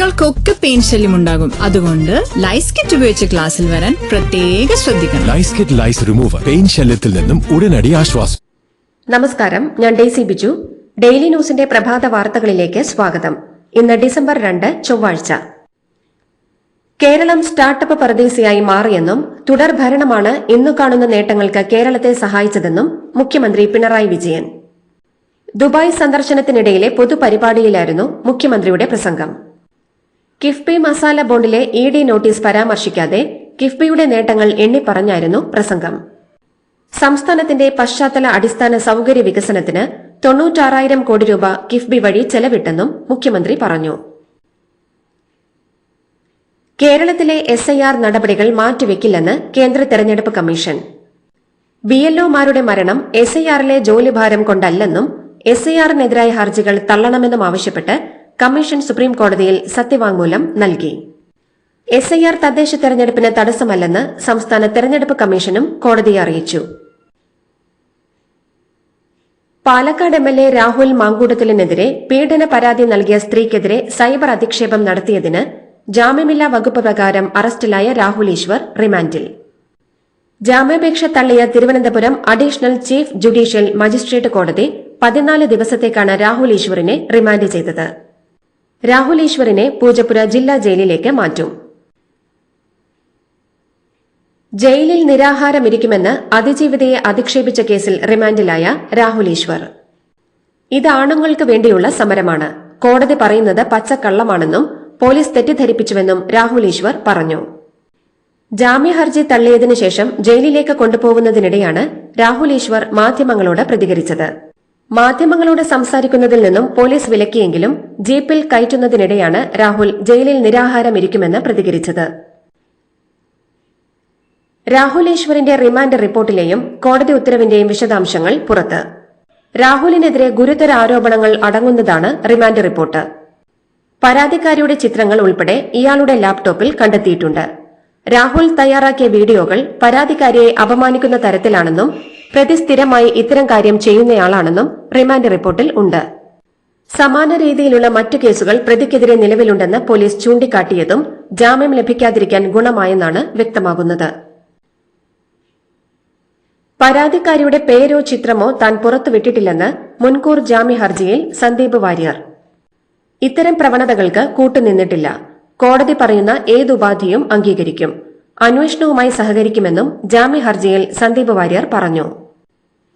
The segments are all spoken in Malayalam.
കുട്ടികൾക്കൊക്കെ പെയിൻ ശല്യം ഉണ്ടാകും. അതുകൊണ്ട് ലൈസ് കിറ്റ് ഉപയോഗിച്ച് ക്ലാസ്സിൽ വരാൻ പ്രത്യേക ശ്രദ്ധിക്കണം. Lice kit lice remover pain ശല്യത്തിൽ നിന്നും ഉടനടി ആശ്വാസം. നമസ്കാരം ഞാൻ ഡേസി ബിജു. ഡെയിലി ന്യൂസിന്റെ പ്രഭാത വാർത്തകളിലേക്ക് സ്വാഗതം. ഇന്ന് ഡിസംബർ രണ്ട് ചൊവ്വാഴ്ച. കേരളം സ്റ്റാർട്ടപ്പ് പരദേശിയായി മാറിയെന്നും തുടർ ഭരണമാണ് ഇന്നു കാണുന്ന നേട്ടങ്ങൾക്ക് കേരളത്തെ സഹായിച്ചതെന്നും മുഖ്യമന്ത്രി പിണറായി വിജയൻ. ദുബായ് സന്ദർശനത്തിനിടയിലെ പൊതുപരിപാടിയിലായിരുന്നു മുഖ്യമന്ത്രിയുടെ പ്രസംഗം. കിഫ്ബി മസാല ബോണ്ടിലെ ഇ ഡി നോട്ടീസ് പരാമർശിക്കാതെ കിഫ്ബിയുടെ നേട്ടങ്ങൾ എണ്ണിപ്പറഞ്ഞായിരുന്നു പ്രസംഗം. സംസ്ഥാനത്തിന്റെ പശ്ചാത്തല അടിസ്ഥാന സൌകര്യ വികസനത്തിന് തൊണ്ണൂറ്റാറായിരം കോടി രൂപ കിഫ്ബി വഴി ചെലവിട്ടെന്നും മുഖ്യമന്ത്രി പറഞ്ഞു. കേരളത്തിലെ എസ് ഐ ആർ നടപടികൾ മാറ്റിവെക്കില്ലെന്ന് കേന്ദ്ര തെരഞ്ഞെടുപ്പ് കമ്മീഷൻ. ബി എൽഒമാരുടെ മരണം എസ് ഐ ആറിലെ ജോലിഭാരം കൊണ്ടല്ലെന്നും എസ് ഐ ആറിനെതിരായ ഹർജികൾ തള്ളണമെന്നും ആവശ്യപ്പെട്ട് കമ്മീഷൻ സുപ്രീം കോടതിയിൽ സത്യവാങ്മൂലം നൽകി. എസ് ഐ ആർ തദ്ദേശ തെരഞ്ഞെടുപ്പിന് തടസ്സമല്ലെന്ന് സംസ്ഥാന തെരഞ്ഞെടുപ്പ് കമ്മീഷനും കോടതിയെ അറിയിച്ചു. Palakkad M L A Rahul മാങ്കൂട്ടത്തിലിനെതിരെ പീഡന പരാതി നൽകിയ സ്ത്രീക്കെതിരെ സൈബർ അധിക്ഷേപം നടത്തിയതിന് ജാമ്യമില്ലാ വകുപ്പ് പ്രകാരം അറസ്റ്റിലായ രാഹുൽ ഈശ്വർ റിമാൻഡിൽ. ജാമ്യാപേക്ഷ തള്ളിയ Thiruvananthapuram additional chief judicial magistrate കോടതി പതിനാല് ദിവസത്തേക്കാണ് രാഹുൽ ഈശ്വറിനെ റിമാൻഡ് ചെയ്തത്. രാഹുൽ ഈശ്വറിനെ പൂജപ്പുര ജില്ലാ ജയിലിലേക്ക് മാറ്റും. ജയിലിൽ നിരാഹാരമിരിക്കുമെന്ന് അതിജീവിതയെ അധിക്ഷേപിച്ച കേസിൽ റിമാൻഡിലായ രാഹുലേശ്വർ. ഇത് ആണുങ്ങൾക്ക് വേണ്ടിയുള്ള സമരമാണ്. കോടതി പറയുന്നത് പച്ചക്കള്ളമാണെന്നും പോലീസ് തെറ്റിദ്ധരിപ്പിച്ചുവെന്നും രാഹുലേശ്വർ പറഞ്ഞു. ജാമ്യഹർജി തള്ളിയതിനു ശേഷം ജയിലിലേക്ക് കൊണ്ടുപോകുന്നതിനിടെയാണ് രാഹുലേശ്വർ മാധ്യമങ്ങളോട് പ്രതികരിച്ചത്. മാധ്യമങ്ങളോട് സംസാരിക്കുന്നതിൽ നിന്നും പോലീസ് വിലക്കിയെങ്കിലും ജീപ്പിൽ കയറ്റുന്നതിനിടെയാണ് രാഹുൽ ജയിലിൽ നിരാഹാരമിരിക്കുമെന്ന് പ്രതികരിച്ചത്. രാഹുൽ ഈശ്വറിന്റെ റിമാൻഡ് റിപ്പോർട്ടിലെയും കോടതി ഉത്തരവിന്റെയും വിശദാംശങ്ങൾ പുറത്ത്. രാഹുലിനെതിരെ ഗുരുതര ആരോപണങ്ങൾ അടങ്ങുന്നതാണ് റിമാൻഡ് റിപ്പോർട്ട്. പരാതിക്കാരിയുടെ ചിത്രങ്ങൾ ഉൾപ്പെടെ ഇയാളുടെ ലാപ്ടോപ്പിൽ കണ്ടെത്തിയിട്ടുണ്ട്. രാഹുൽ തയ്യാറാക്കിയ വീഡിയോകൾ പരാതിക്കാരിയെ അപമാനിക്കുന്ന തരത്തിലാണെന്നും പ്രതി സ്ഥിരമായി ഇത്തരം കാര്യം ചെയ്യുന്നയാളാണെന്നും റിമാൻഡ് റിപ്പോർട്ടിൽ ഉണ്ട്. സമാന രീതിയിലുള്ള മറ്റു കേസുകൾ പ്രതിക്കെതിരെ നിലവിലുണ്ടെന്ന് പോലീസ് ചൂണ്ടിക്കാട്ടിയതും ജാമ്യം ലഭിക്കാതിരിക്കാൻ ഗുണമായെന്നാണ് വ്യക്തമാകുന്നത്. പരാതിക്കാരിയുടെ പേരോ ചിത്രമോ താൻ പുറത്തുവിട്ടിട്ടില്ലെന്ന് മുൻകൂർ ജാമ്യ ഹർജിയിൽ സന്ദീപ് വാര്യർ. ഇത്തരം പ്രവണതകൾക്ക് കൂട്ടുനിന്നിട്ടില്ല. കോടതി പറയുന്ന ഏതുപാധിയും അംഗീകരിക്കും. അന്വേഷണവുമായി സഹകരിക്കുമെന്നും ജാമ്യ ഹർജിയിൽ സന്ദീപ് വാര്യർ പറഞ്ഞു.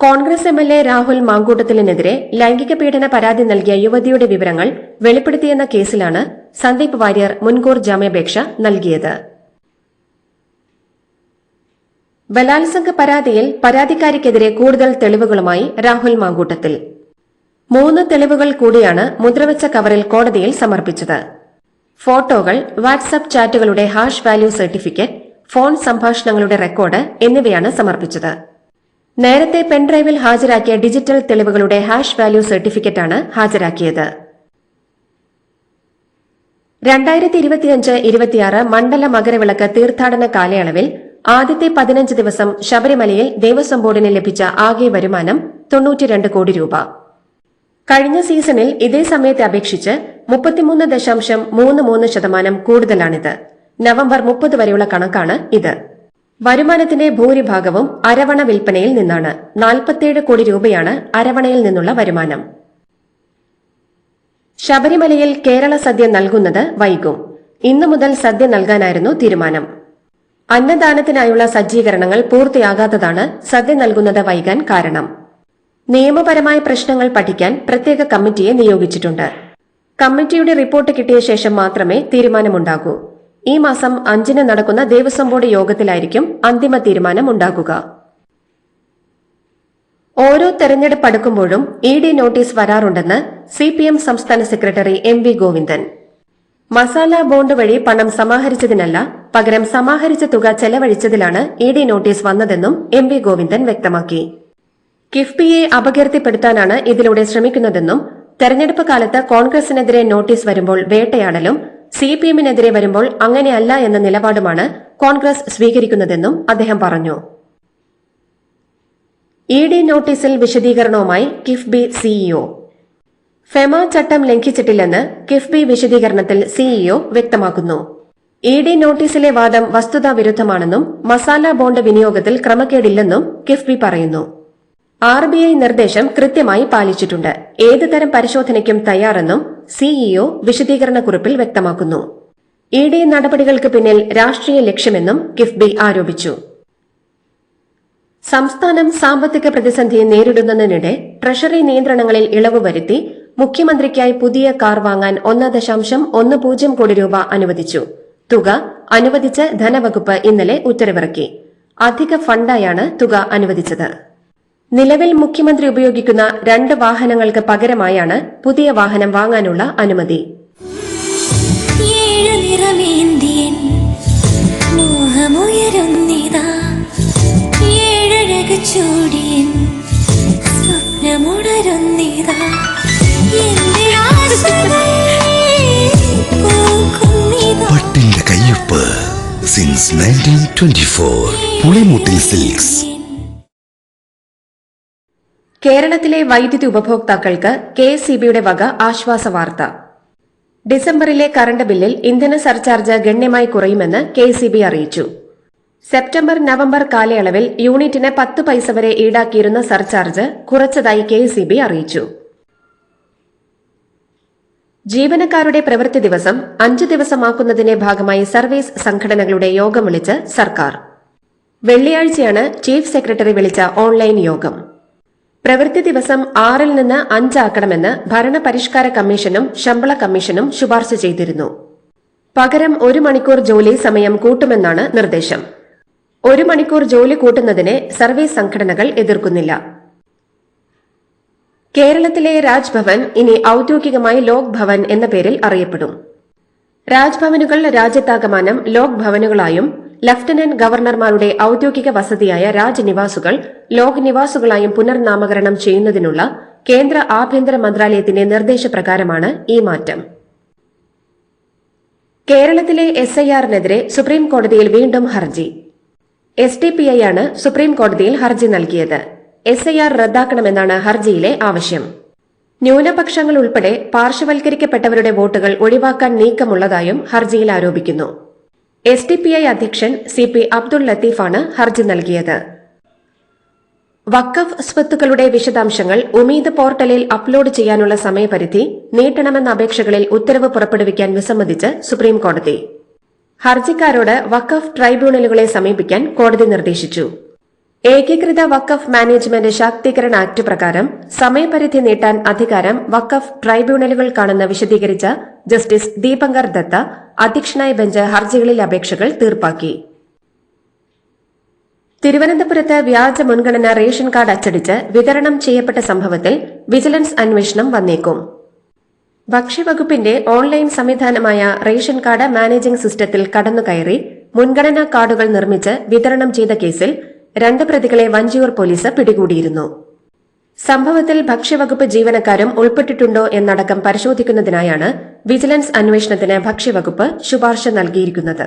Congress M L A Rahul മാങ്കൂട്ടത്തിലിനെതിരെ ലൈംഗിക പീഡന പരാതി നൽകിയ യുവതിയുടെ വിവരങ്ങൾ വെളിപ്പെടുത്തിയെന്ന കേസിലാണ് സന്ദീപ് വാര്യർ മുൻകൂർ ജാമ്യാപേക്ഷ നൽകിയത്. ബലാത്സംഗ പരാതിയിൽ പരാതിക്കാരിക്കെതിരെ കൂടുതൽ തെളിവുകളുമായി രാഹുൽ മാങ്കൂട്ടത്തിൽ. മൂന്ന് തെളിവുകൾ കൂടിയാണ് മുദ്രവച്ച കവറിൽ കോടതിയിൽ സമർപ്പിച്ചത്. ഫോട്ടോകൾ വാട്സ്ആപ്പ് ചാറ്റുകളുടെ ഹാഷ് വാല്യൂ സർട്ടിഫിക്കറ്റ് ഫോൺ സംഭാഷണങ്ങളുടെ റെക്കോർഡ് എന്നിവയാണ് സമർപ്പിച്ചത്. നേരത്തെ പെൻഡ്രൈവിൽ ഹാജരാക്കിയ ഡിജിറ്റൽ തെളിവുകളുടെ ഹാഷ് വാല്യൂ സർട്ടിഫിക്കറ്റാണ് ഹാജരാക്കിയത്. രണ്ടായിരത്തി ഇരുപത്തിയഞ്ച് ഇരുപത്തിയാറ് മണ്ഡല മകരവിളക്ക് തീർത്ഥാടന കാലയളവിൽ ആദ്യത്തെ പതിനഞ്ച് ദിവസം ശബരിമലയിൽ ദേവസ്വം ബോർഡിന് ലഭിച്ച ആകെ വരുമാനം തൊണ്ണൂറ്റിരണ്ട് കോടി രൂപ. കഴിഞ്ഞ സീസണിൽ ഇതേ സമയത്തെ അപേക്ഷിച്ച് മുപ്പത്തിമൂന്ന് ദശാംശം മൂന്ന് മൂന്ന് ശതമാനം കൂടുതലാണിത്. നവംബർ മുപ്പത് വരെയുള്ള കണക്കാണ് ഇത്. വരുമാനത്തിന്റെ ഭൂരിഭാഗവും അരവണ വിൽപ്പനയിൽ നിന്നാണ്. നാൽപ്പത്തിയേഴ് കോടി രൂപയാണ് അരവണയിൽ നിന്നുള്ള വരുമാനം. ശബരിമലയിൽ കേരള സദ്യ നൽകുന്നത് വൈകും. ഇന്നു മുതൽ സദ്യ നൽകാനായിരുന്നു തീരുമാനം. അന്നദാനത്തിനായുള്ള സജ്ജീകരണങ്ങൾ പൂർത്തിയാകാത്തതാണ് സദ്യ നൽകുന്നത് വൈകാൻ കാരണം. നിയമപരമായ പ്രശ്നങ്ങൾ പഠിക്കാൻ പ്രത്യേക കമ്മിറ്റിയെ നിയോഗിച്ചിട്ടുണ്ട്. കമ്മിറ്റിയുടെ റിപ്പോർട്ട് കിട്ടിയ ശേഷം മാത്രമേ തീരുമാനമുണ്ടാകൂ. ഈ മാസം അഞ്ചിന് നടക്കുന്ന ദേവസ്വം ബോർഡ് യോഗത്തിലായിരിക്കും അന്തിമ തീരുമാനം ഉണ്ടാകുക ഓരോ തെരഞ്ഞെടുപ്പ് അടുക്കുമ്പോഴും ഇ ഡി നോട്ടീസ് വരാറുണ്ടെന്ന് സി പി എം സംസ്ഥാന secretary M V Govindan. Masala bond വഴി പണം സമാഹരിച്ചതിനല്ല പകരം സമാഹരിച്ച തുക ചെലവഴിച്ചതിലാണ് ഇ ഡി നോട്ടീസ് വന്നതെന്നും എം വി ഗോവിന്ദൻ വ്യക്തമാക്കി. കിഫ്ബിയെ അപകീർത്തിപ്പെടുത്താനാണ് ഇതിലൂടെ ശ്രമിക്കുന്നതെന്നും തെരഞ്ഞെടുപ്പ് കാലത്ത് കോൺഗ്രസിനെതിരെ നോട്ടീസ് വരുമ്പോൾ വേട്ടയാടലും സി പി എമ്മിനെതിരെ വരുമ്പോൾ അങ്ങനെയല്ല എന്ന നിലപാടുമാണ് കോൺഗ്രസ് സ്വീകരിക്കുന്നതെന്നും അദ്ദേഹം പറഞ്ഞു. ഇ ഡി നോട്ടീസിൽ വിശദീകരണവുമായി കിഫ്ബി സിഇഒ. ഫെമ ചട്ടം ലംഘിച്ചിട്ടില്ലെന്ന് കിഫ്ബി വിശദീകരണത്തിൽ സിഇഒ വ്യക്തമാക്കുന്നു. ഇ ഡി നോട്ടീസിലെ വാദം വസ്തുതാ വിരുദ്ധമാണെന്നും മസാല ബോണ്ട് വിനിയോഗത്തിൽ ക്രമക്കേടില്ലെന്നും കിഫ്ബി പറയുന്നു. ആർ ബി ഐ നിർദ്ദേശം കൃത്യമായി പാലിച്ചിട്ടുണ്ട്. ഏതുതരം പരിശോധനയ്ക്കും തയ്യാറെന്നും സിഇഒ വിശദീകരണക്കുറിപ്പിൽ വ്യക്തമാക്കുന്നു. ഇ ഡി നടപടികൾക്ക് പിന്നിൽ രാഷ്ട്രീയ ലക്ഷ്യമെന്നും കിഫ്ബി ആരോപിച്ചു. സംസ്ഥാനം സാമ്പത്തിക പ്രതിസന്ധി നേരിടുന്നതിനിടെ ട്രഷറി നിയന്ത്രണങ്ങളിൽ ഇളവ് വരുത്തി മുഖ്യമന്ത്രിക്കായി പുതിയ കാർ വാങ്ങാൻ ഒന്ന് ദശാംശം ഒന്ന് പൂജ്യം കോടി രൂപ അനുവദിച്ചു. തുക അനുവദിച്ച് ധനവകുപ്പ് ഇന്നലെ ഉത്തരവിറക്കി. അധിക ഫണ്ടായാണ് തുക അനുവദിച്ചത്. നിലവിൽ മുഖ്യമന്ത്രി ഉപയോഗിക്കുന്ന രണ്ട് വാഹനങ്ങൾക്ക് പകരമായാണ് പുതിയ വാഹനം വാങ്ങാനുള്ള അനുമതി. ചൂടിയൻ സ്വപ്നമുണരുന്നിതാ. പട്ടിന്റെ കയ്യൊപ്പ് since nineteen twenty four Pulimoottil silks കേരളത്തിലെ വൈദ്യുതി ഉപഭോക്താക്കൾക്ക് കെ എസ് സി ബിയുടെ വക ആശ്വാസ വാർത്ത. ഡിസംബറിലെ കറണ്ട് ബില്ലിൽ ഇന്ധന സർചാർജ് ഗണ്യമായി കുറയുമെന്ന് കെ സി ബി അറിയിച്ചു. സെപ്റ്റംബർ നവംബർ കാലയളവിൽ യൂണിറ്റിന് പത്ത് പൈസ വരെ ഈടാക്കിയിരുന്ന സർചാർജ് കുറച്ചതായി കെ സി ബി അറിയിച്ചു. ജീവനക്കാരുടെ പ്രവൃത്തി ദിവസം അഞ്ച് ദിവസമാക്കുന്നതിന്റെ ഭാഗമായി സർവീസ് സംഘടനകളുടെ യോഗം വിളിച്ച് സർക്കാർ. വെള്ളിയാഴ്ചയാണ് ചീഫ് സെക്രട്ടറി വിളിച്ച ഓൺലൈൻ യോഗം. പ്രവൃത്തി ദിവസം ആറിൽ നിന്ന് അഞ്ചാക്കണമെന്ന് ഭരണപരിഷ്കാര കമ്മീഷനും ശമ്പള കമ്മീഷനും ശുപാർശ ചെയ്തിരുന്നു. പകരം ഒരു മണിക്കൂർ ജോലി സമയം കൂട്ടുമെന്നാണ് നിർദ്ദേശം. ഒരു മണിക്കൂർ ജോലി കൂട്ടുന്നതിനെ സർവീസ് സംഘടനകൾ എതിർക്കുന്നില്ല. കേരളത്തിലെ രാജ്ഭവൻ ഇനി ഔദ്യോഗികമായി ലോക് ഭവൻ എന്ന പേരിൽ അറിയപ്പെടും. രാജ്ഭവനുകൾ രാജ്യത്താകമാനം ലോക് ഭവനുകളായും ലഫ്റ്റനന്റ് ഗവർണർമാരുടെ ഔദ്യോഗിക വസതിയായ രാജ്നിവാസുകൾ ലോക് നിവാസുകളായും പുനർനാമകരണം ചെയ്യുന്നതിനുള്ള കേന്ദ്ര ആഭ്യന്തര മന്ത്രാലയത്തിന്റെ നിർദ്ദേശപ്രകാരമാണ് ഈ മാറ്റം. കേരളത്തിലെ എസ് ഐ ആറിനെതിരെ സുപ്രീം കോടതിയിൽ വീണ്ടും ഹർജി. എസ് ഡി പി ഐ ആണ് സുപ്രീം കോടതിയിൽ ഹർജി നൽകിയത്. എസ് ഐ ആർ റദ്ദാക്കണമെന്നാണ് ഹർജിയിലെ ആവശ്യം. ന്യൂനപക്ഷങ്ങൾ ഉൾപ്പെടെ പാർശ്വവൽക്കരിക്കപ്പെട്ടവരുടെ വോട്ടുകൾ ഒഴിവാക്കാൻ നീക്കമുള്ളതായും ഹർജിയിൽ ആരോപിക്കുന്നു. എസ് ഡി പി ഐ അധ്യക്ഷൻ സി പി അബ്ദുൾ ലത്തീഫാണ് ഹർജി നൽകിയത്. വക്കഫ് സ്വത്തുക്കളുടെ വിശദാംശങ്ങൾ ഉമീദ് പോർട്ടലിൽ അപ്ലോഡ് ചെയ്യാനുള്ള സമയപരിധി നീട്ടണമെന്ന അപേക്ഷകളിൽ ഉത്തരവ് പുറപ്പെടുവിക്കാൻ വിസമ്മതിച്ച് സുപ്രീംകോടതി. ഹർജിക്കാരോട് വക്കഫ് ട്രൈബ്യൂണലുകളെ സമീപിക്കാൻ കോടതി നിർദ്ദേശിച്ചു. ഏകീകൃത വഖഫ് മാനേജ്മെന്റ് ശാക്തീകരണ ആക്ട് പ്രകാരം സമയപരിധി നീട്ടാൻ അധികാരം വഖഫ് ട്രൈബ്യൂണലുകൾക്കാണെന്ന് വിശദീകരിച്ച ജസ്റ്റിസ് ദീപങ്കർ ദത്ത അധ്യക്ഷനായ ബെഞ്ച് ഹർജികളിലെ അപേക്ഷകൾ തീർപ്പാക്കി. തിരുവനന്തപുരത്ത് വ്യാജ മുൻഗണന റേഷൻ കാർഡ് അച്ചടിച്ച് വിതരണം ചെയ്യപ്പെട്ട സംഭവത്തിൽ വിജിലൻസ് അന്വേഷണം വന്നേക്കും. ഭക്ഷ്യവകുപ്പിന്റെ ഓൺലൈൻ സംവിധാനമായ റേഷൻ കാർഡ് മാനേജിംഗ് സിസ്റ്റത്തിൽ കടന്നുകയറി മുൻഗണനാ കാർഡുകൾ നിർമ്മിച്ച് വിതരണം ചെയ്ത കേസിൽ രണ്ട് പ്രതികളെ വഞ്ചിയൂർ പോലീസ് പിടികൂടിയിരുന്നു. സംഭവത്തിൽ ഭക്ഷ്യവകുപ്പ് ജീവനക്കാരും ഉൾപ്പെട്ടിട്ടുണ്ടോ എന്നടക്കം പരിശോധിക്കുന്നതിനായാണ് വിജിലൻസ് അന്വേഷണത്തിന് ഭക്ഷ്യവകുപ്പ് ശുപാർശ നൽകിയിരിക്കുന്നത്.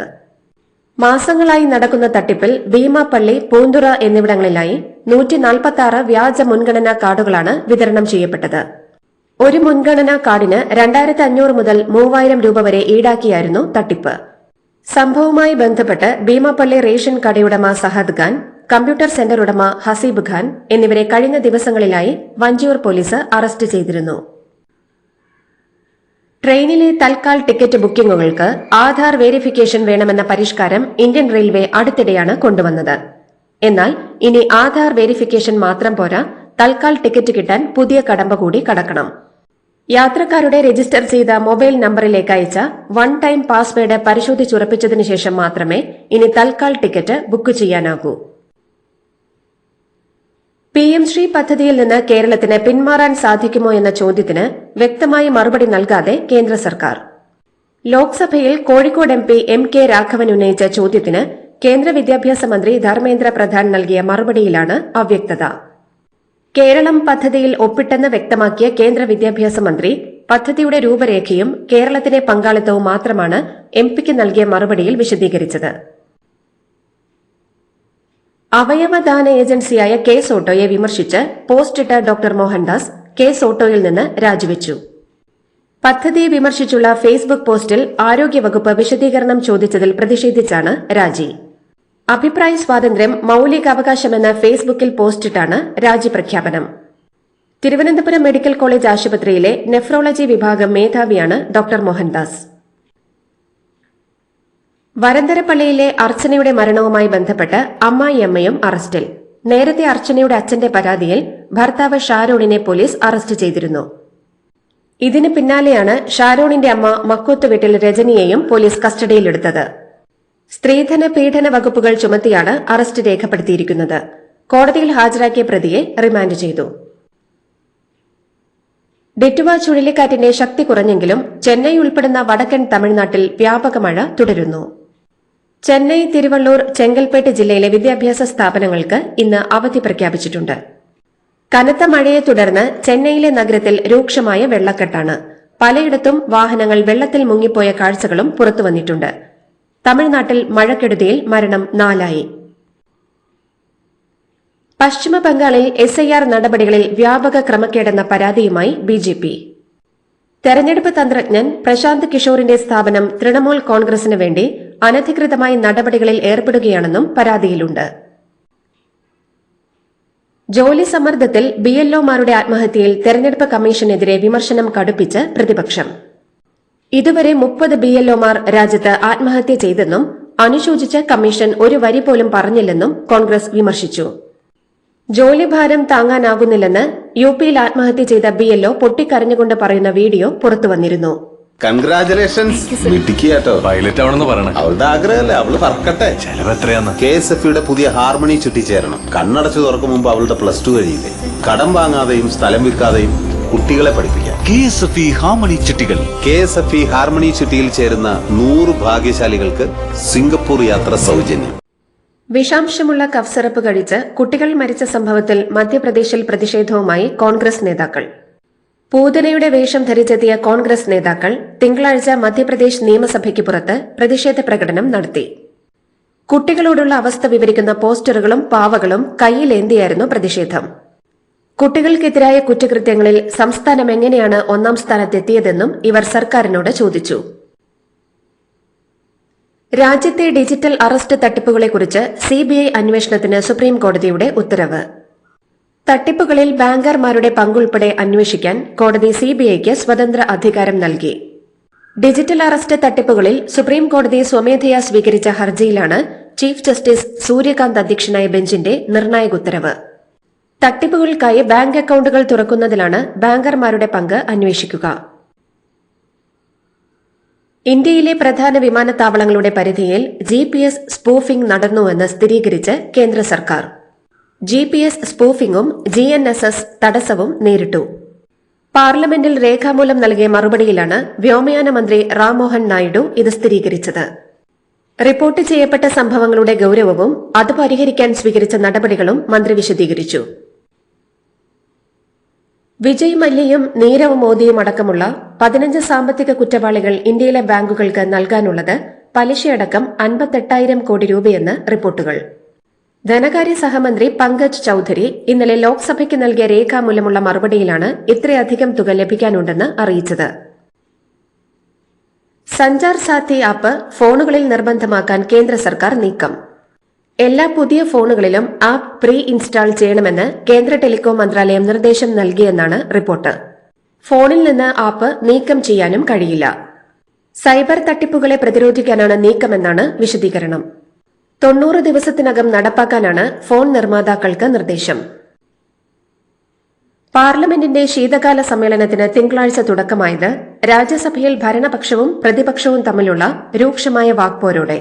മാസങ്ങളായി നടക്കുന്ന തട്ടിപ്പിൽ ഭീമാപ്പള്ളി പൂന്തുറ എന്നിവിടങ്ങളിലായി നൂറ്റി നാൽപ്പത്തി ആറ് വ്യാജ മുൻഗണനാ കാർഡുകളാണ് വിതരണം ചെയ്യപ്പെട്ടത്. ഒരു മുൻഗണനാ കാർഡിന് രണ്ടായിരത്തി അഞ്ഞൂറ് മുതൽ മൂവായിരം രൂപ വരെ ഈടാക്കിയായിരുന്നു തട്ടിപ്പ്. സംഭവവുമായി ബന്ധപ്പെട്ട് ഭീമാപ്പള്ളി റേഷൻ കടയുടമ സഹദ് ഖാൻ കമ്പ്യൂട്ടർ സെന്റർ ഉടമ ഹസീബ് ഖാൻ എന്നിവരെ കഴിഞ്ഞ ദിവസങ്ങളിലായി വഞ്ചിയൂർ പോലീസ് അറസ്റ്റ് ചെയ്തിരുന്നു. ട്രെയിനിലെ തൽക്കാൽ ടിക്കറ്റ് ബുക്കിംഗുകൾക്ക് ആധാർ വേരിഫിക്കേഷൻ വേണമെന്ന പരിഷ്കാരം ഇന്ത്യൻ റെയിൽവേ അടുത്തിടെയാണ് കൊണ്ടുവന്നത്. എന്നാൽ ഇനി ആധാർ വേരിഫിക്കേഷൻ മാത്രം പോരാ തൽക്കാൽ ടിക്കറ്റ് കിട്ടാൻ പുതിയ കടമ്പ കൂടി കടക്കണം. യാത്രക്കാരുടെ രജിസ്റ്റർ ചെയ്ത മൊബൈൽ നമ്പറിലേക്ക് അയച്ച വൺ ടൈം പാസ്വേഡ് പരിശോധിച്ചുറപ്പിച്ചതിനു ശേഷം മാത്രമേ ഇനി തൽക്കാൽ ടിക്കറ്റ് ബുക്ക് ചെയ്യാനാകൂ. പി എം ശ്രീ പദ്ധതിയിൽ നിന്ന് കേരളത്തിന് പിന്മാറാൻ സാധിക്കുമോ എന്ന ചോദ്യത്തിന് വ്യക്തമായി മറുപടി നൽകാതെ കേന്ദ്ര സർക്കാർ. ലോക്സഭയിൽ Kozhikode M P M K Raghavan ഉന്നയിച്ച ചോദ്യത്തിന് കേന്ദ്ര വിദ്യാഭ്യാസ മന്ത്രി ധർമ്മേന്ദ്ര പ്രധാൻ നൽകിയ മറുപടിയിലാണ് അവ്യക്തത. കേരളം പദ്ധതിയിൽ ഒപ്പിട്ടെന്ന് വ്യക്തമാക്കിയ കേന്ദ്ര വിദ്യാഭ്യാസ മന്ത്രി പദ്ധതിയുടെ രൂപരേഖയും കേരളത്തിലെ പങ്കാളിത്തവും മാത്രമാണ് എം പിക്ക് നൽകിയ മറുപടിയിൽ വിശദീകരിച്ചത്. അവയവദാന ഏജൻസിയായ കെ സോട്ടോയെ വിമർശിച്ച് പോസ്റ്റിട്ട ഡോക്ടർ മോഹൻദാസ് കെ സോട്ടോയിൽ നിന്ന് രാജിവെച്ചു. പദ്ധതിയെ വിമർശിച്ചുള്ള ഫേസ്ബുക്ക് പോസ്റ്റിൽ ആരോഗ്യവകുപ്പ് വിശദീകരണം ചോദിച്ചതിൽ പ്രതിഷേധിച്ചാണ് രാജി. അഭിപ്രായ സ്വാതന്ത്ര്യം മൌലികാവകാശമെന്ന ഫേസ്ബുക്കിൽ പോസ്റ്റിട്ടാണ് രാജി പ്രഖ്യാപനം. തിരുവനന്തപുരം മെഡിക്കൽ കോളേജ് ആശുപത്രിയിലെ നെഫ്രോളജി വിഭാഗം മേധാവിയാണ് ഡോക്ടർ മോഹൻദാസ്. വരന്തരപ്പള്ളിയിലെ അർച്ചനയുടെ മരണവുമായി ബന്ധപ്പെട്ട് അമ്മായിയമ്മയും അറസ്റ്റിൽ. നേരത്തെ അർച്ചനയുടെ അച്ഛന്റെ പരാതിയിൽ ഭർത്താവ് ഷാരോണിനെ പോലീസ് അറസ്റ്റ് ചെയ്തിരുന്നു. ഇതിന് പിന്നാലെയാണ് ഷാരോണിന്റെ അമ്മ മക്കോത്ത് വീട്ടിൽ രജനിയെയും പോലീസ് കസ്റ്റഡിയിലെടുത്തത്. സ്ത്രീധന പീഡന വകുപ്പുകൾ ചുമത്തിയാണ് അറസ്റ്റ് രേഖപ്പെടുത്തിയിരിക്കുന്നത്. കോടതിയിൽ ഹാജരാക്കിയ പ്രതിയെ റിമാൻഡ് ചെയ്തു. ഡിറ്റുവ ചുഴലിക്കാറ്റിന്റെ ശക്തി കുറഞ്ഞെങ്കിലും ചെന്നൈ ഉൾപ്പെടുന്ന വടക്കൻ തമിഴ്നാട്ടിൽ വ്യാപക മഴ തുടരുന്നു. ചെന്നൈ തിരുവള്ളൂർ ചെങ്കൽപ്പേട്ട് ജില്ലയിലെ വിദ്യാഭ്യാസ സ്ഥാപനങ്ങൾക്ക് ഇന്ന് അവധി പ്രഖ്യാപിച്ചിട്ടുണ്ട്. കനത്ത മഴയെ തുടർന്ന് ചെന്നൈയിലെ നഗരത്തിൽ രൂക്ഷമായ വെള്ളക്കെട്ടാണ്. പലയിടത്തും വാഹനങ്ങൾ വെള്ളത്തിൽ മുങ്ങിപ്പോയ കാഴ്ചകളും പുറത്തുവന്നിട്ടുണ്ട് തമിഴ്നാട്ടിൽ മഴക്കെടുതിയിൽ മരണം നാലായി. പശ്ചിമ ബംഗാളിൽ എസ് ഐ ആർ നടപടികളിൽ വ്യാപക ക്രമക്കേടെന്ന പരാതിയുമായി ബി ജെ പി. തെരഞ്ഞെടുപ്പ് തന്ത്രജ്ഞൻ പ്രശാന്ത് കിഷോറിന്റെ സ്ഥാപനം തൃണമൂൽ കോൺഗ്രസിന് വേണ്ടി അനധികൃതമായി നടപടികളിൽ ഏർപ്പെടുകയാണെന്നും പരാതിയിലുണ്ട്. ജോലി സമ്മർദ്ദത്തിൽ ബി എൽഒമാരുടെ ആത്മഹത്യയിൽ തെരഞ്ഞെടുപ്പ് കമ്മീഷനെതിരെ വിമർശനം കടുപ്പിച്ച് പ്രതിപക്ഷം. ഇതുവരെ മുപ്പത് ബി എൽഒമാർ രാജ്യത്ത് ആത്മഹത്യ ചെയ്തെന്നും അനുശോചിച്ച് കമ്മീഷൻ ഒരു വരി പോലും പറഞ്ഞില്ലെന്നും കോൺഗ്രസ് വിമർശിച്ചു. ജോലിഭാരം താങ്ങാനാകുന്നില്ലെന്ന് യു പിയിൽ ആത്മഹത്യ ചെയ്ത ബി എൽഒ പൊട്ടിക്കരഞ്ഞുകൊണ്ട് പറയുന്ന വീഡിയോ പുറത്തുവന്നിരുന്നു കൺഗ്രാചുലേഷൻസ് മിടുക്കിയാട്ടോ പൈലറ്റ് ആവണമെന്ന് പറയണം. അവളുടെ ആഗ്രഹമല്ലേ? അവൾ പറക്കട്ടെ. ചെലവ് എത്രയാന്ന്? കെ എസ് എഫ് യുടെ പുതിയ ഹാർമണി ചുറ്റിച്ചേരണം. കണ്ണടച്ചു തുറക്കും മുമ്പ് അവളുടെ പ്ലസ് ടു കഴിയില്ലേ കടം വാങ്ങാതെയും സ്ഥലം വിൽക്കാതെയും കുട്ടികളെ പഠിപ്പിക്കാം. K S F E harmony ചിട്ടികൾ K S F E harmony ചുറ്റിയിൽ ചേരുന്ന നൂറ് ഭാഗ്യശാലികൾക്ക് സിംഗപ്പൂർ യാത്ര സൗജന്യം. വിഷാംശമുള്ള കഫ് സിറപ്പ് കഴിച്ച് കുട്ടികൾ മരിച്ച സംഭവത്തിൽ മധ്യപ്രദേശിൽ പ്രതിഷേധവുമായി കോൺഗ്രസ് നേതാക്കൾ. പൂതനയുടെ വേഷം ധരിച്ചെത്തിയ കോൺഗ്രസ് നേതാക്കൾ തിങ്കളാഴ്ച മധ്യപ്രദേശ് നിയമസഭയ്ക്ക് പുറത്ത് പ്രതിഷേധ പ്രകടനം നടത്തി. കുട്ടികളോടുള്ള അവസ്ഥ വിവരിക്കുന്ന പോസ്റ്ററുകളും പാവകളും കയ്യിലേന്തിയായിരുന്നു പ്രതിഷേധം. കുട്ടികൾക്കെതിരായ കുറ്റകൃത്യങ്ങളിൽ സംസ്ഥാനം എങ്ങനെയാണ് ഒന്നാം സ്ഥാനത്തെത്തിയതെന്നും ഇവർ സർക്കാരിനോട് ചോദിച്ചു. രാജ്യത്തെ ഡിജിറ്റൽ അറസ്റ്റ് തട്ടിപ്പുകളെക്കുറിച്ച് സിബിഐ അന്വേഷണത്തിന് സുപ്രീംകോടതിയുടെ ഉത്തരവ്. തട്ടിപ്പുകളിൽ ബാങ്കർമാരുടെ പങ്കുൾപ്പെടെ അന്വേഷിക്കാൻ കോടതി സിബിഐക്ക് സ്വതന്ത്ര അധികാരം നൽകി. ഡിജിറ്റൽ അറസ്റ്റ് തട്ടിപ്പുകളിൽ സുപ്രീം കോടതി സ്വമേധയാ സ്വീകരിച്ച ഹർജിയിലാണ് ചീഫ് ജസ്റ്റിസ് സൂര്യകാന്ത് അധ്യക്ഷനായ ബെഞ്ചിന്റെ നിർണായക ഉത്തരവ്. തട്ടിപ്പുകൾക്കായി ബാങ്ക് അക്കൌണ്ടുകൾ തുറക്കുന്നതിലാണ് ബാങ്കർമാരുടെ പങ്ക് അന്വേഷിക്കുക. ഇന്ത്യയിലെ പ്രധാന വിമാനത്താവളങ്ങളുടെ പരിധിയിൽ ജി പി എസ് സ്പൂഫിംഗ് നടന്നുവെന്ന് സ്ഥിരീകരിച്ച് കേന്ദ്ര സർക്കാർ. ജി പി എസ് സ്പൂഫിംഗും ജി എൻ എസ് എസ് തടസ്സവും നേരിട്ടു. പാർലമെന്റിൽ രേഖാമൂലം നൽകിയ മറുപടിയിലാണ് വ്യോമയാന മന്ത്രി റാംമോഹൻ നായിഡു ഇത് സ്ഥിരീകരിച്ചത്. റിപ്പോർട്ട് ചെയ്യപ്പെട്ട സംഭവങ്ങളുടെ ഗൌരവവും അത് പരിഹരിക്കാൻ സ്വീകരിച്ച നടപടികളും മന്ത്രി വിശദീകരിച്ചു. വിജയ് മല്യയും നീരവ് മോദിയും അടക്കമുള്ള പതിനഞ്ച് സാമ്പത്തിക കുറ്റവാളികൾ ഇന്ത്യയിലെ ബാങ്കുകൾക്ക് നൽകാനുള്ളത് പലിശയടക്കം അൻപത്തെട്ടായിരം കോടി രൂപയെന്ന് റിപ്പോർട്ടുകൾ. ധനകാര്യ സഹമന്ത്രി പങ്കജ് ചൌധരി ഇന്നലെ ലോക്സഭയ്ക്ക് നൽകിയ രേഖാമൂലമുള്ള മറുപടിയിലാണ് ഇത്രയധികം തുക ലഭിക്കാനുണ്ടെന്ന് അറിയിച്ചത്. സഞ്ചാർ സാഥി ആപ്പ് ഫോണുകളിൽ നിർബന്ധമാക്കാൻ കേന്ദ്ര സർക്കാർ നീക്കം. എല്ലാ പുതിയ ഫോണുകളിലും ആപ്പ് പ്രീ ഇൻസ്റ്റാൾ ചെയ്യണമെന്ന് കേന്ദ്ര ടെലികോം മന്ത്രാലയം നിർദ്ദേശം നൽകിയെന്നാണ് റിപ്പോർട്ട്. ഫോണിൽ നിന്ന് ആപ്പ് നീക്കം ചെയ്യാനും കഴിയില്ല. സൈബർ തട്ടിപ്പുകളെ പ്രതിരോധിക്കാനാണ് നീക്കമെന്നാണ് വിശദീകരണം. തൊണ്ണൂറ് ദിവസത്തിനകം നടപ്പാക്കാനാണ് ഫോൺ നിർമ്മാതാക്കൾക്ക് നിർദ്ദേശം. പാർലമെന്റിന്റെ ശീതകാല സമ്മേളനത്തിന് തിങ്കളാഴ്ച തുടക്കമായത് രാജ്യസഭയിൽ ഭരണപക്ഷവും പ്രതിപക്ഷവും തമ്മിലുള്ള രൂക്ഷമായ വാക്പോരോടെ.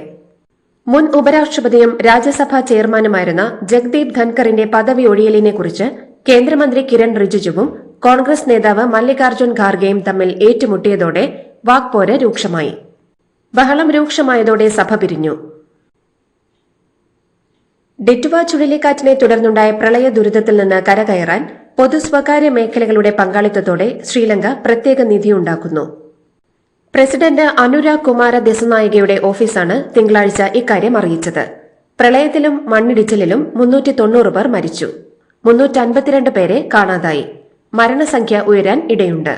മുൻ ഉപരാഷ്ട്രപതിയും രാജ്യസഭാ ചെയർമാനുമായിരുന്ന ജഗ്ദീപ് ധൻകറിന്റെ പദവി ഒഴിയലിനെക്കുറിച്ച് കേന്ദ്രമന്ത്രി കിരൺ റിജിജുവും കോൺഗ്രസ് നേതാവ് മല്ലികാർജുൻ ഖാർഗെയും തമ്മിൽ ഏറ്റുമുട്ടിയതോടെ വാക്പോര് രൂക്ഷമായി. ബഹളം രൂക്ഷമായതോടെ സഭ പിരിഞ്ഞു. ഡിറ്റുവ ചുഴലിക്കാറ്റിനെ തുടർന്നുണ്ടായ പ്രളയ ദുരിതത്തിൽ നിന്ന് കരകയറാൻ പൊതു സ്വകാര്യ മേഖലകളുടെ പങ്കാളിത്തത്തോടെ ശ്രീലങ്ക പ്രത്യേക നിധിയുണ്ടാക്കുന്നു പ്രസിഡന്റ് അനുരാഗ് കുമാര ദസനായികയുടെ ഓഫീസാണ് തിങ്കളാഴ്ച ഇക്കാര്യം അറിയിച്ചത്. പ്രളയത്തിലും മണ്ണിടിച്ചിലിലും മുന്നൂറ്റി തൊണ്ണൂറ് പേർ മരിച്ചു. മുന്നൂറ്റൻപത്തിരണ്ട് പേരെ കാണാതായി. മരണസംഖ്യ ഉയരാൻ ഇടയുണ്ട്.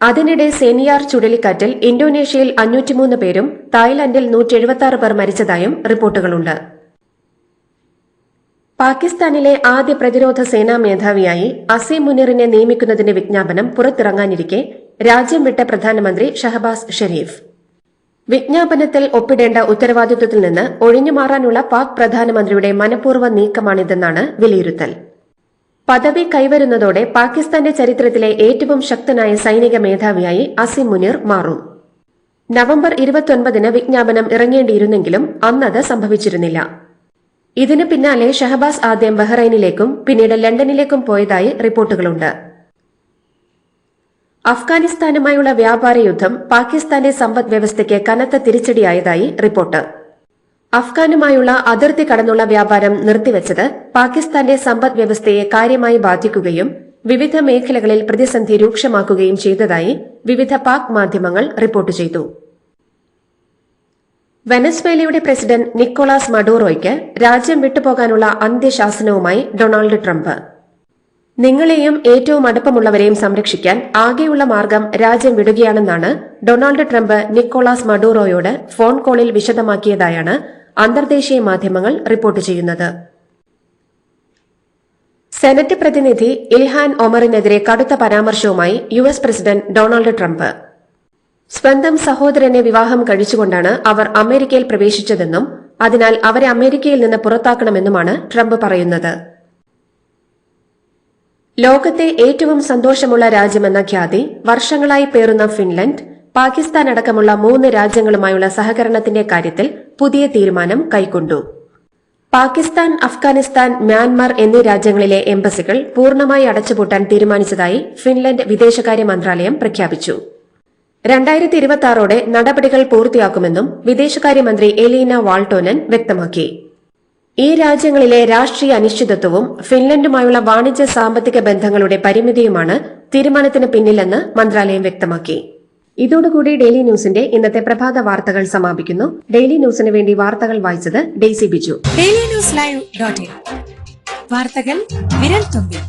അതിനിടെ സെനിയാർ ചുഴലിക്കാറ്റിൽ ഇന്തോനേഷ്യയിൽ അഞ്ഞൂറ്റിമൂന്ന് പേരും തായ്ലൻഡിൽ നൂറ്റി പേർ മരിച്ചതായും റിപ്പോർട്ടുകളുണ്ട്. പാകിസ്ഥാനിലെ ആദ്യ പ്രതിരോധ സേനാ മേധാവിയായി അസീം മുനീറിനെ നിയമിക്കുന്നതിന്റെ വിജ്ഞാപനം പുറത്തിറങ്ങാനിരിക്കെ രാജ്യം വിട്ട പ്രധാനമന്ത്രി ഷഹബാസ് ഷെരീഫ്. വിജ്ഞാപനത്തിൽ ഒപ്പിടേണ്ട ഉത്തരവാദിത്വത്തിൽ നിന്ന് ഒഴിഞ്ഞുമാറാനുള്ള പാക് പ്രധാനമന്ത്രിയുടെ മനഃപൂർവ നീക്കമാണിതെന്നാണ് വിലയിരുത്തൽ. പദവി കൈവരുന്നതോടെ പാകിസ്ഥാന്റെ ചരിത്രത്തിലെ ഏറ്റവും ശക്തനായ സൈനിക മേധാവിയായി അസിം മുനീർ മാറും. നവംബർ ഇരുപത്തൊൻപതിന് വിജ്ഞാപനം ഇറങ്ങേണ്ടിയിരുന്നെങ്കിലും അന്നത് സംഭവിച്ചിരുന്നില്ല. ഇതിന് പിന്നാലെ ഷഹബാസ് ആദ്യം ബഹ്റൈനിലേക്കും പിന്നീട് ലണ്ടനിലേക്കും പോയതായി റിപ്പോർട്ടുകളുണ്ട്. അഫ്ഗാനിസ്ഥാനുമായുള്ള വ്യാപാര യുദ്ധം പാകിസ്ഥാന്റെ സമ്പദ് വ്യവസ്ഥയ്ക്ക് കനത്ത തിരിച്ചടിയായതായി റിപ്പോർട്ട്. അഫ്ഗാനുമായുള്ള അതിർത്തി കടന്നുള്ള വ്യാപാരം നിർത്തിവച്ചത് പാകിസ്ഥാന്റെ സമ്പദ് വ്യവസ്ഥയെ കാര്യമായി ബാധിക്കുകയും വിവിധ മേഖലകളിൽ പ്രതിസന്ധി രൂക്ഷമാക്കുകയും ചെയ്തതായി വിവിധ പാക് മാധ്യമങ്ങൾ റിപ്പോർട്ട് ചെയ്തു. വെനസ്വേലയുടെ പ്രസിഡന്റ് നിക്കോളാസ് മഡൂറോയ്ക്ക് രാജ്യം വിട്ടുപോകാനുള്ള അന്ത്യശാസനവുമായി ഡൊണാൾഡ് ട്രംപ്. നിങ്ങളെയും ഏറ്റവും അടുപ്പമുള്ളവരെയും സംരക്ഷിക്കാൻ ആകെയുള്ള മാർഗം രാജ്യം വിടുകയാണെന്നാണ് ഡൊണാൾഡ് ട്രംപ് നിക്കോളാസ് മഡൂറോയോട് ഫോൺ കോളിൽ വിശദമാക്കിയതായാണ് അന്തർദേശീയ മാധ്യമങ്ങൾ റിപ്പോർട്ട് ചെയ്യുന്നത്. സെനറ്റ് പ്രതിനിധി ഇൽഹാൻ ഒമറിനെതിരെ കടുത്ത പരാമർശവുമായി യു പ്രസിഡന്റ് ഡൊണാൾഡ് ട്രംപ്. സ്വന്തം സഹോദരനെ വിവാഹം കഴിച്ചുകൊണ്ടാണ് അവർ അമേരിക്കയിൽ പ്രവേശിച്ചതെന്നും അതിനാൽ അവരെ അമേരിക്കയിൽ നിന്ന് പുറത്താക്കണമെന്നുമാണ് ട്രംപ് പറയുന്നത്. ലോകത്തെ ഏറ്റവും സന്തോഷമുള്ള രാജ്യമെന്ന ഖ്യാതി വർഷങ്ങളായി പേറുന്ന ഫിൻലൻഡ് പാകിസ്ഥാൻ അടക്കമുള്ള മൂന്ന് രാജ്യങ്ങളുമായുള്ള സഹകരണത്തിന്റെ കാര്യത്തിൽ പുതിയ തീരുമാനം കൈക്കൊണ്ടു. പാകിസ്ഥാൻ അഫ്ഗാനിസ്ഥാൻ മ്യാൻമാർ എന്നീ രാജ്യങ്ങളിലെ എംബസികൾ പൂർണമായി അടച്ചുപൂട്ടാൻ തീരുമാനിച്ചതായി ഫിൻലൻഡ് വിദേശകാര്യ മന്ത്രാലയം പ്രഖ്യാപിച്ചു. രണ്ടായിരത്തി ഇരുപത്തി ആറോടെ നടപടികൾ പൂർത്തിയാക്കുമെന്നും വിദേശകാര്യമന്ത്രി എലീന വാൾട്ടോനൻ വ്യക്തമാക്കി. ഈ രാജ്യങ്ങളിലെ രാഷ്ട്രീയ അനിശ്ചിതത്വവും ഫിൻലൻഡുമായുള്ള വാണിജ്യ സാമ്പത്തിക ബന്ധങ്ങളുടെ പരിമിതിയുമാണ് തീരുമാനത്തിന് പിന്നിലെന്ന് മന്ത്രാലയം വ്യക്തമാക്കി. ഇതോടുകൂടി ഡെയിലി ന്യൂസിന്റെ ഇന്നത്തെ പ്രഭാത വാർത്തകൾ സമാപിക്കുന്നു. ഡെയിലി ന്യൂസിന് വേണ്ടി വാർത്തകൾ വായിച്ചത് Daisy Biju. Daily news live വാർത്തകൾ വിരൽ തുമ്പിൽ.